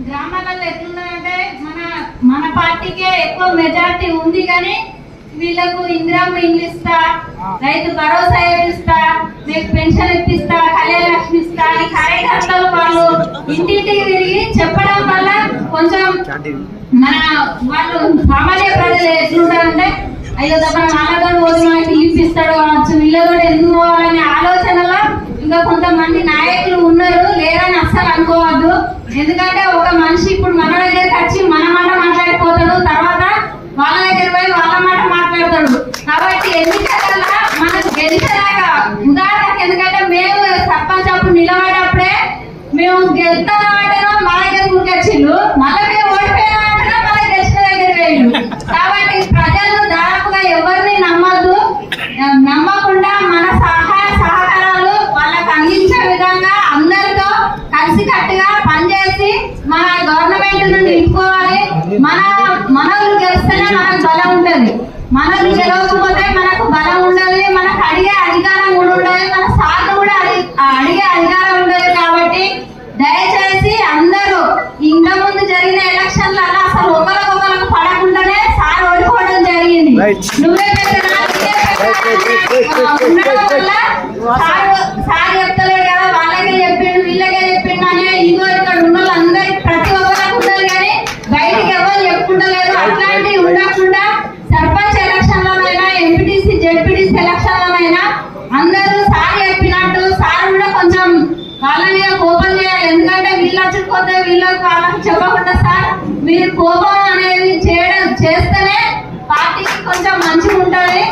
గ్రామాలలో ఎట్లున్నదంటే మన మన పార్టీకే ఎక్కువ మెజారిటీ ఉంది కానీ వీళ్ళకు ఇందిరామ్మ ఇండ్లు ఇస్తా రైతు భరోసా ఇప్పిస్తా మీకు పెన్షన్ ఇప్పిస్తా కళ్యాణ లక్ష్మి ఇస్తా అని కార్యకర్తలు వాళ్ళు ఇంటింటికి తిరిగి చెప్పడం వల్ల కొంచెం మన వాళ్ళు సామాన్య ప్రజలు ఎట్లుంటారంటే అయ్యో తప్ప నాన్నగారు ఎందుకంటే ఒక మనిషి ఇప్పుడు మన దగ్గరికి వచ్చి మన మాట మాట్లాడిపోతాడు తర్వాత వాళ్ళ దగ్గర పోయి వాళ్ళ మాట మాట్లాడతాడు. కాబట్టి ఎన్నికలలో మనకు గెలిచేలాగా ఉదాహరణకు ఎందుకంటే మేము సర్పంచ్ అప్పుడు నిలబడేటప్పుడే మేము గెలుస్తామంటేనో మా దగ్గర ఊరికొచ్చిండు మళ్ళీ మేము గవర్నమెంట్ నుండి నిలుపుకోవాలి మన మనలు గెలిస్తేనే మనకు బలం ఉంటది మనలు గెలవకపోతే మనకు బలం ఉండదు మనకు అడిగే అధికారం కూడా ఉండదు మన సార్లు కూడా అడి- అడిగే అధికారం ఉండదు కాబట్టి దయచేసి అందరూ ఇంకా ముందు జరిగిన ఎలక్షన్లలో అసలు ఒకరికొకరికి పడకుండానే సార్ ఓడిపోవడం జరిగింది. నువ్వే పెట్టినా, సార్ ఎందుకంటే వీళ్ళు వీళ్ళకి వాళ్ళకి చెప్పకుండా సార్ మీరు కోపం అనేది చేయడం చేస్తేనే పార్టీకి కొంచెం మంచిగా ఉంటుంది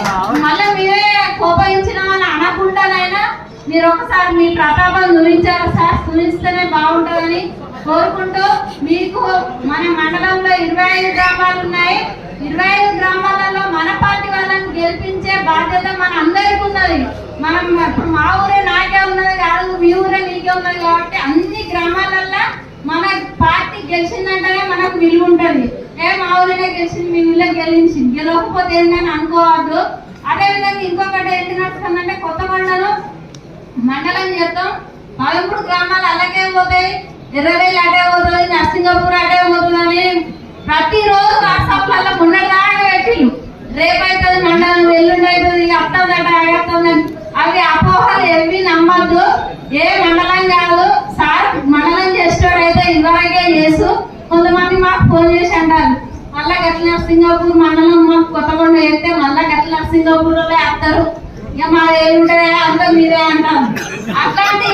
మళ్ళీ మీరే కోపగించినామని అనకుండానైనా మీరు ఒకసారి మీ ప్రతాపం గురించారు సార్? చూపిస్తేనే బాగుంటుందని కోరుకుంటూ మీకు మన మండలంలో ఇరవై ఐదు గ్రామాలు ఉన్నాయి. ఇరవై ఐదు గ్రామాలలో మన పార్టీ వాళ్ళని గెలిపించే బాధ్యత మన అందరికీ ఉన్నది. మనం ఇప్పుడు మా ఊరే నాకే ఉన్నది కాదు మీ ఊరే నీకే ఉన్నది కాబట్టి అన్ని గ్రామాలల్లో మన పార్టీ గెలిచిందంటేనే మనకు విలువ ఉంటుంది. ఏ మా ఊరిలో గెలిచింది మీ ఊళ్ళో గెలిచింది గెలవకపోతే ఏంటని అనుకోవద్దు. అదేవిధంగా ఇంకొకటి ఏంటి నడుస్తుందంటే కొత్త మండలం మండలం చేద్దాం. పదమూడు గ్రామాలు అలాగే పోతాయి. ఎర్రవేలు అటే పోతుంది నర్సింగపూర్ అటే పోతుందని ప్రతిరోజు వాట్సాప్లలో మొన్నటిదాకా ఏ మండలం కాదు సార్ మండలం చేసేటోడైతే ఇదివరకే చేసు కొంతమంది మాకు ఫోన్ చేసి అంటారు మళ్ళా గట్ల సింగపూర్ మండలం మాకు కొత్తగొండ వేస్తే మళ్ళా గట్ల సింగపూర్ వేస్తారు. ఇక మాది ఏముంటుందా? అంతా మీరే అంటారు. అట్లాంటి